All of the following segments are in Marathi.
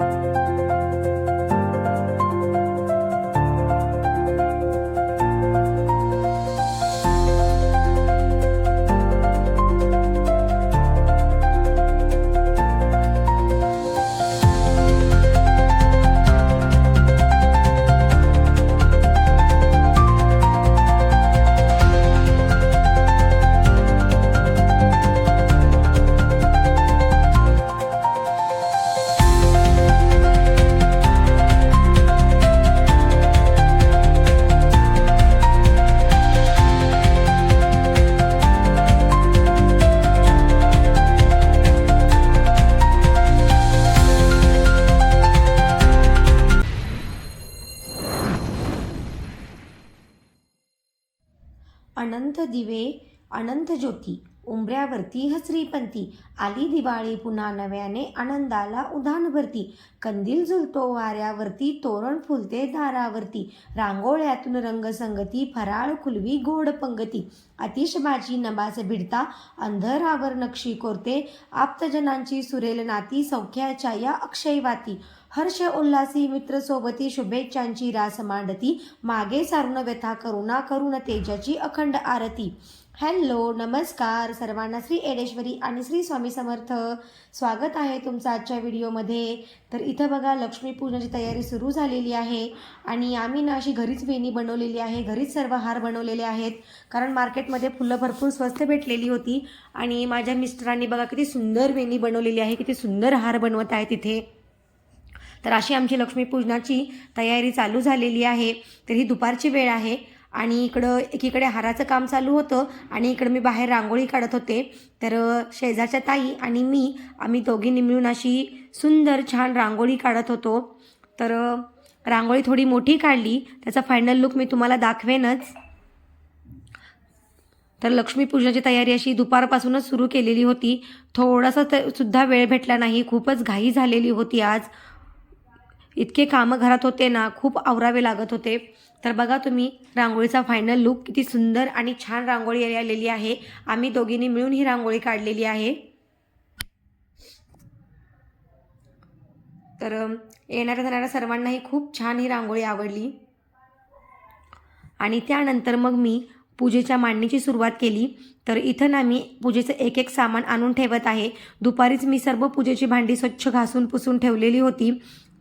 you अनंत दिवे अनंत ज्योती. उंबऱ्यावरती हसरीपंती आली दिवाळी पुन्हा नव्याने आनंदाला उधाण भरती कंदील झुलतो वाऱ्यावरती तोरण फुलते दारावरती. रांगोळ्यातून रंगसंगती फराळ खुलवी गोड पंगती. अतिशबाजी नबास भिडता अंधरावर नक्षी कोरते. आप्तजनांची सुरेल नाती सौख्याच्या या अक्षयवाती. हर्ष उल्हासी मित्रसोबती शुभेच्छांची रास मांडती. मागे सारून व्यथा करुणा करुण तेजाची अखंड आरती. हॅलो नमस्कार. सर्वांना श्री एडेश्वरी आणि श्री स्वामी समर्थ. स्वागत आहे तुमचं आजच्या व्हिडिओमध्ये. तर इथं बघा लक्ष्मीपूजनाची तयारी सुरू झालेली आहे आणि आम्ही ना अशी घरीच वेणी बनवलेली आहे घरीच सर्व हार बनवलेले आहेत. कारण मार्केटमध्ये फुलं भरपूर स्वस्त भेटलेली होती आणि माझ्या मिस्टरांनी बघा किती सुंदर वेणी बनवलेली आहे किती सुंदर हार बनवत आहे तिथे. तर अशी आमची लक्ष्मीपूजनाची तयारी चालू झालेली आहे. तर ही दुपारची वेळ आहे आणि इकडं एकीकडे हाराचं काम चालू होतं आणि इकडं मी बाहेर रांगोळी काढत होते. तर शेजारच्या ताई आणि मी आम्ही दोघींनी मिळून अशी सुंदर छान रांगोळी काढत होतो. तर रांगोळी थोडी मोठी काढली. त्याचा फायनल लुक मी तुम्हाला दाखवेनच. तर लक्ष्मीपूजनाची तयारी अशी दुपारपासूनच सुरू केलेली होती. थोडासा तर सुद्धा वेळ भेटला नाही. खूपच घाई झालेली होती आज. इतके कामं घरात होते ना खूप आवरावे लागत होते. तर बघा तुम्ही रांगोळीचा फायनल लुक किती सुंदर आणि छान रांगोळी आलेली आहे. आम्ही दोघींनी मिळून ही रांगोळी काढलेली आहे. तर येणाऱ्या जाणाऱ्या सर्वांनाही खूप छान ही रांगोळी आवडली. आणि त्यानंतर मग मी पूजेच्या मांडणीची सुरुवात केली. तर इथं ना मी पूजेचं एक एक सामान आणून ठेवत आहे. दुपारीच मी सर्व पूजेची भांडी स्वच्छ घासून पुसून ठेवलेली होती.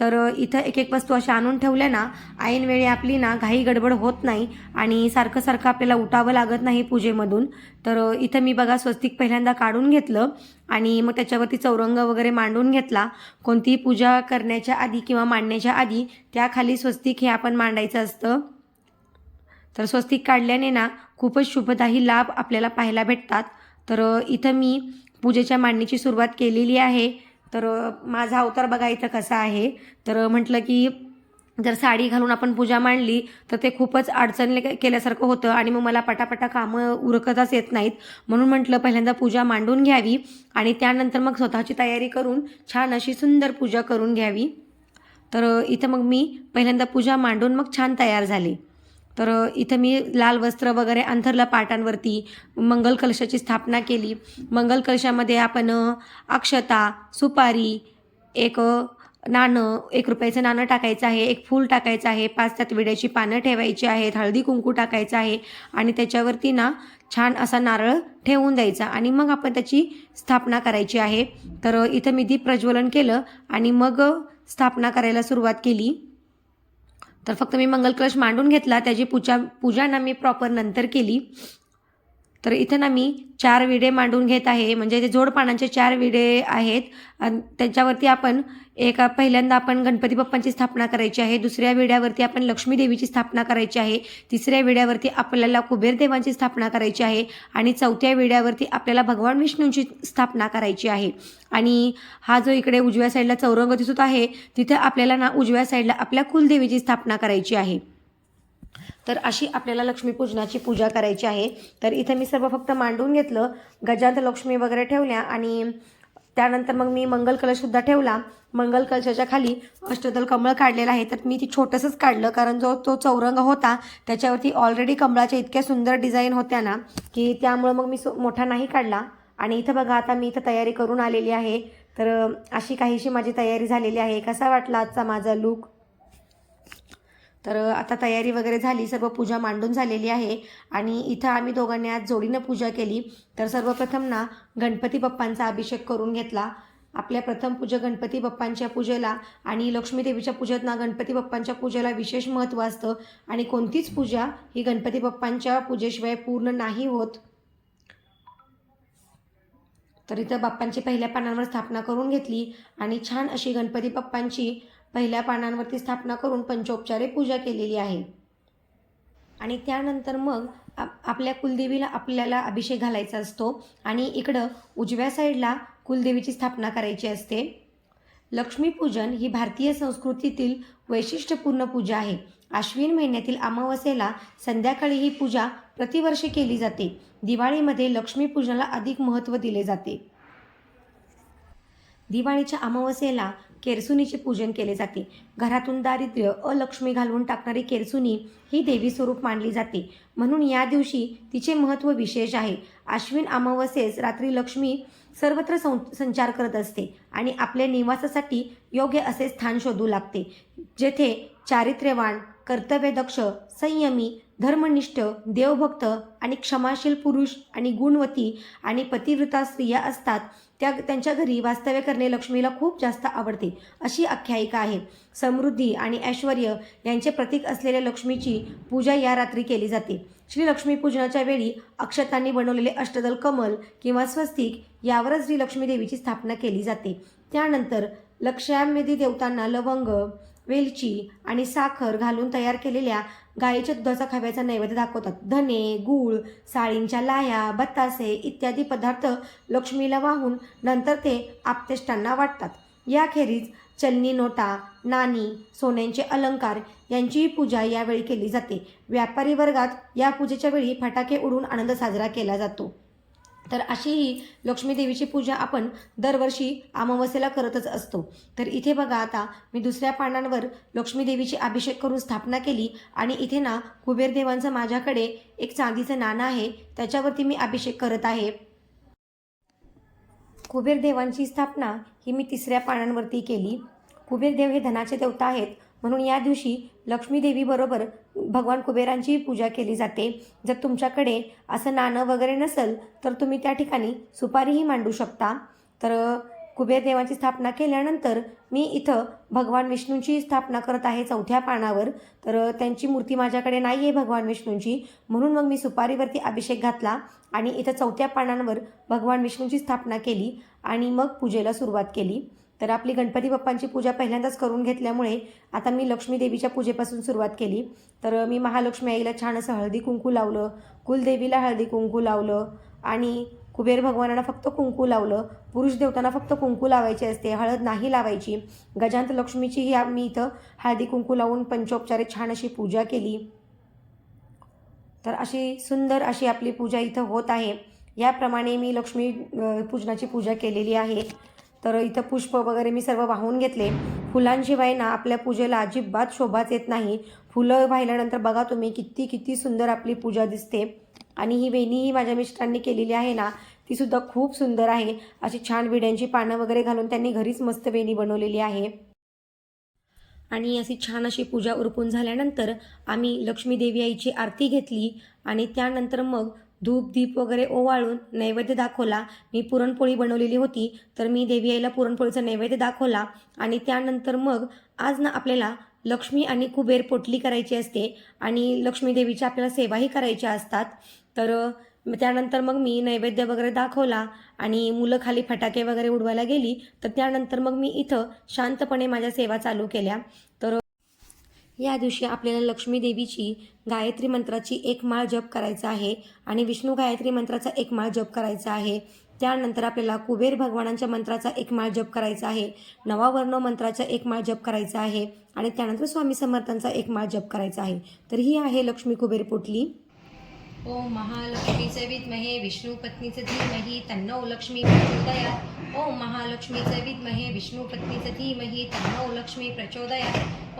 तर इथं एक एक वस्तू अशा आणून ठेवल्या ना ऐनवेळी आपली ना घाई गडबड होत नाही आणि सारखं सारखं आपल्याला उठावं लागत नाही पूजेमधून. तर इथं मी बघा स्वस्तिक पहिल्यांदा काढून घेतलं आणि मग त्याच्यावरती चौरंग वगैरे मांडून घेतला. कोणतीही पूजा करण्याच्या आधी किंवा मांडण्याच्या आधी त्याखाली स्वस्तिक हे आपण मांडायचं असतं. तर स्वस्तिक काढल्याने ना खूपच शुभदाही लाभ आपल्याला पाहायला भेटतात. तर इथं मी पूजेच्या मांडणीची सुरुवात केलेली आहे. तर माझा अवतार बघा इथं कसा आहे. तर म्हटलं की जर साडी घालून आपण पूजा मांडली तर ते खूपच अडचण केल्यासारखं होतं आणि मग मला पटापटा कामं उरकतच येत नाहीत. म्हणून म्हटलं पहिल्यांदा पूजा मांडून घ्यावी आणि त्यानंतर मग स्वतःची तयारी करून छान अशी सुंदर पूजा करून घ्यावी. तर इथं मग मी पहिल्यांदा पूजा मांडून मग छान तयार झाली. तर इथं मी लाल वस्त्र वगैरे अंथरलं पाटांवरती मंगल कलशाची स्थापना केली. मंगल कलशामध्ये आपण अक्षता सुपारी एक नाणं एक रुपयाचं नाणं टाकायचं आहे एक फूल टाकायचं आहे पाच त्यात विड्याची पानं ठेवायची आहेत हळदी कुंकू टाकायचं आहे आणि त्याच्यावरती ना छान असा नारळ ठेवून द्यायचा आणि मग आपण त्याची स्थापना करायची आहे. तर इथं मी दीप प्रज्वलन केलं आणि मग स्थापना करायला सुरुवात केली. तर फक्त मी मंगल कलश मांडून घेतला त्याची पूजा पूजा ना मी प्रॉपर नंतर केली. तर इथं ना मी चार विडे मांडून घेत आहे. म्हणजे ते जोडपानांचे चार विडे आहेत आणि त्यांच्यावरती आपण एका पहिल्यांदा आपण गणपती बाप्पांची स्थापना करायची आहे. दुसऱ्या वेड्यावरती आपण लक्ष्मी देवीची स्थापना करायची आहे. तिसऱ्या वेड्यावरती आपल्याला कुबेर देवांची स्थापना करायची आहे. आणि चौथ्या वेड्यावरती आपल्याला भगवान विष्णूंची स्थापना करायची आहे. आणि हा जो इकडे उजव्या साईडला चौरंग दिसत आहे तिथे आपल्याला ना उजव्या साईडला आपल्या कुलदेवीची स्थापना करायची आहे. तर अशी आपल्याला लक्ष्मीपूजनाची पूजा करायची आहे. तर इथं मी सर्व फक्त मांडून घेतलं. गजांत लक्ष्मी वगैरे ठेवल्या आणि त्यानंतर मग मी मंगल कलशसुद्धा ठेवला. मंगल कलशाच्या खाली अष्टदल कमळ काढलेलं आहे. तर मी ती छोटंसंच काढलं. कारण जो तो चौरंग होता त्याच्यावरती ऑलरेडी कमळाच्या इतक्या सुंदर डिझाईन होत्या ना की त्यामुळं मग मी सो मोठा नाही काढला. आणि इथं बघा आता मी इथं तयारी करून आलेली आहे. तर अशी काहीशी माझी तयारी झालेली आहे. कसा वाटला आजचा माझा लूक तर आता तयारी वगैरे झाली सर्व पूजा मांडून झालेली आहे आणि इथं आम्ही दोघांनी आज जोडीनं पूजा केली. तर सर्वप्रथम ना गणपती बाप्पांचा अभिषेक करून घेतला. आपल्या प्रथम पूजा गणपती बाप्पांच्या पूजेला आणि लक्ष्मी देवीच्या पूजेत ना गणपती बाप्पांच्या पूजेला विशेष महत्त्व असतं. आणि कोणतीच पूजा ही गणपती बाप्पांच्या पूजेशिवाय पूर्ण नाही होत. तर इथं बाप्पांची पहिल्या पानांवर स्थापना करून घेतली आणि छान अशी गणपती बाप्पांची पहिल्या पानांवरती स्थापना करून पंचोपचारे पूजा केलेली आहे. आणि त्यानंतर मग आप आपल्या कुलदेवीला आपल्याला अभिषेक घालायचा असतो आणि इकडं उजव्या साईडला कुलदेवीची स्थापना करायची असते. लक्ष्मीपूजन ही भारतीय संस्कृतीतील वैशिष्ट्यपूर्ण पूजा आहे. आश्विन महिन्यातील अमावस्येला संध्याकाळी ही पूजा प्रतिवर्षी केली जाते. दिवाळीमध्ये लक्ष्मीपूजनाला अधिक महत्त्व दिले जाते. दिवाळीच्या अमावस्येला केरसुनीचे पूजन केले जाते. घरातून दारिद्र्य अलक्ष्मी घालवून टाकणारी केरसुनी ही देवी स्वरूप मानली जाते. म्हणून या दिवशी तिचे महत्त्व विशेष आहे. आश्विन अमावस्येस रात्री लक्ष्मी सर्वत्र सं संचार करत असते आणि आपल्या निवासासाठी योग्य असे स्थान शोधू लागते. जेथे चारित्र्यवान कर्तव्यदक्ष संयमी धर्मनिष्ठ देवभक्त आणि क्षमाशील पुरुष आणि गुणवती आणि पतिव्रता स्त्रिया असतात. त्या त्यांच्या घरी वास्तव्य करणे लक्ष्मीला खूप जास्त आवडते अशी आख्यायिका आहे. समृद्धी आणि ऐश्वर यांचे प्रतीक असलेल्या लक्ष्मीची पूजा या रात्री केली जाते. श्री लक्ष्मीपूजनाच्या वेळी अक्षतांनी बनवलेले अष्टदल कमल किंवा स्वस्तिक यावरच श्री लक्ष्मी देवीची स्थापना केली जाते. त्यानंतर लक्ष्यामेधी देवतांना लवंग वेलची आणि साखर घालून तयार केलेल्या गायीच्या दुधाचा खव्याचा नैवेद्य दाखवतात. धने गूळ साळींच्या लाया बत्तासे इत्यादी पदार्थ लक्ष्मीला वाहून नंतर ते आपतेष्टांना वाटतात. याखेरीज चलनी नोटा नाणी सोन्यांचे अलंकार यांचीही पूजा यावेळी केली जाते. व्यापारी वर्गात या पूजेच्या वेळी फटाके उडून आनंद साजरा केला जातो. तर अशी ही लक्ष्मी देवीची पूजा आपण दरवर्षी अमावस्येला करतच असतो. तर इथे बघा आता मी दुसऱ्या पानांवर लक्ष्मीदेवीची अभिषेक करून स्थापना केली आणि इथे ना कुबेर देवांचं माझ्याकडे एक चांदीचं नाणं आहे त्याच्यावरती मी अभिषेक करत आहे. कुबेर देवांची स्थापना ही मी तिसऱ्या पानांवरती केली. कुबेरदेव हे धनाचे देवता आहेत म्हणून या दिवशी लक्ष्मीदेवीबरोबर भगवान कुबेरांची पूजा केली जाते. जर तुमच्याकडे असं नाणं वगैरे नसेल तर तुम्ही त्या ठिकाणी सुपारीही मांडू शकता. तर कुबेर देवाची स्थापना केल्यानंतर मी इथं भगवान विष्णूंची स्थापना करत आहे चौथ्या पानावर. तर त्यांची मूर्ती माझ्याकडे नाही आहे भगवान विष्णूंची. म्हणून मग मी सुपारीवरती अभिषेक घातला आणि इथं चौथ्या पानांवर भगवान विष्णूंची स्थापना केली आणि मग पूजेला सुरुवात केली. तर आपली गणपती बाप्पांची पूजा पहिल्यांदाच करून घेतल्यामुळे आता मी लक्ष्मी देवीच्या पूजेपासून सुरुवात केली. तर मी महालक्ष्मी आईला छान असं हळदी कुंकू लावलं कुलदेवीला हळदी कुंकू लावलं आणि कुबेर भगवानांना फक्त कुंकू लावलं. पुरुष देवतांना फक्त कुंकू लावायचे असते हळद नाही लावायची. गजांत लक्ष्मीचीही मी इथं हळदी कुंकू लावून पंचोपचारे छान अशी पूजा केली. तर अशी सुंदर अशी आपली पूजा इथं होत आहे. याप्रमाणे मी लक्ष्मी पूजनाची पूजा केलेली आहे. तर इथं पुष्प वगैरे मी सर्व वाहून घेतले. फुलांशिवाय ना आपल्या पूजेला अजिबात शोभाच येत नाही. फुलं वाहिल्यानंतर बघा तुम्ही किती किती सुंदर आपली पूजा दिसते. आणि ही वेणी ही माझ्या मिस्टरांनी केलेली आहे ना तीसुद्धा खूप सुंदर आहे. अशी छान विड्यांची पानं वगैरे घालून त्यांनी घरीच मस्त वेणी बनवलेली आहे. आणि अशी छान अशी पूजा उरकून झाल्यानंतर आम्ही लक्ष्मी देवी आईची आरती घेतली. आणि त्यानंतर मग धूप दीप वगैरे ओवाळून नैवेद्य दाखवला. मी पुरणपोळी बनवलेली होती. तर मी देवी आईला पुरणपोळीचा नैवेद्य दाखवला आणि त्यानंतर मग आज ना आपल्याला लक्ष्मी आणि कुबेर पोटली करायची असते आणि लक्ष्मी देवीच्या आपल्याला सेवाही करायच्या असतात. तर त्यानंतर मग मी नैवेद्य वगैरे दाखवला आणि मुलं खाली फटाके वगैरे उडवायला गेली. तर त्यानंतर मग मी इथं शांतपणे माझ्या सेवा चालू केल्या. तर या दिवशी आपल्याला लक्ष्मी देवीची गायत्री मंत्राची एक माळ जप करायचा आहे आणि विष्णू गायत्री मंत्राचा एक माळ जप करायचा आहे. त्यानंतर आपल्याला कुबेर भगवानांच्या मंत्राचा एक माळ जप करायचा आहे. नवावर्ण मंत्राचा एक माळ जप करायचा आहे आणि त्यानंतर स्वामी समर्थांचा एक माळ जप करायचा आहे. तर ही आहे लक्ष्मी कुबेर पोटली. ओम महालक्ष्मीचे विद्महे विष्णू पत्नीचे धीमही तन्नो लक्ष्मी प्रचोदयात्. ओम महालक्ष्मीचे विद्महे विष्णू पत्नीचे धीमहि तन्नो लक्ष्मी प्रचोदया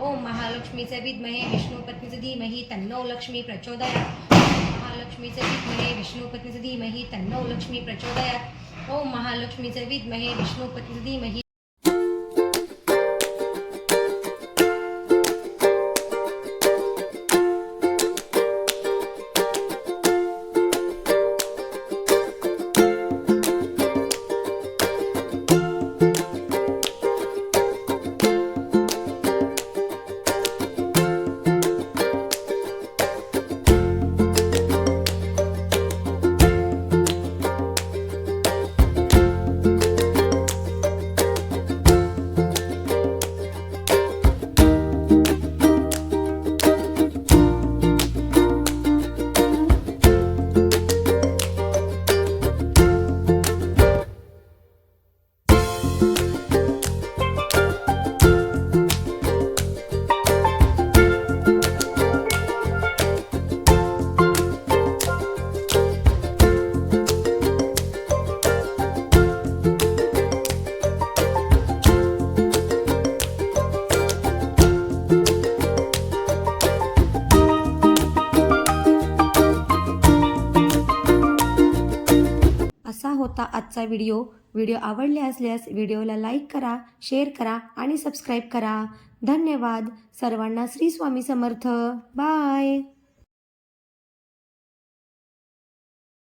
ओम महालक्ष्मीचे विद्महे विष्णू पत्नीचे धीमहि तन्नो लक्ष्मी प्रचोदया महालक्ष्मीचे विद्महे विष्णू पत्नीचे धीमहि तन्नो लक्ष्मी प्रचोदया ओम महालक्ष्मीचे विद्महे विष्णुपत्नीचे धीमहि होता आजचा व्हिडिओ. व्हिडिओ आवडले असल्यास व्हिडिओला लाईक करा शेअर करा आणि सबस्क्राईब करा. धन्यवाद. सर्वांना श्री स्वामी समर्थ. बाय.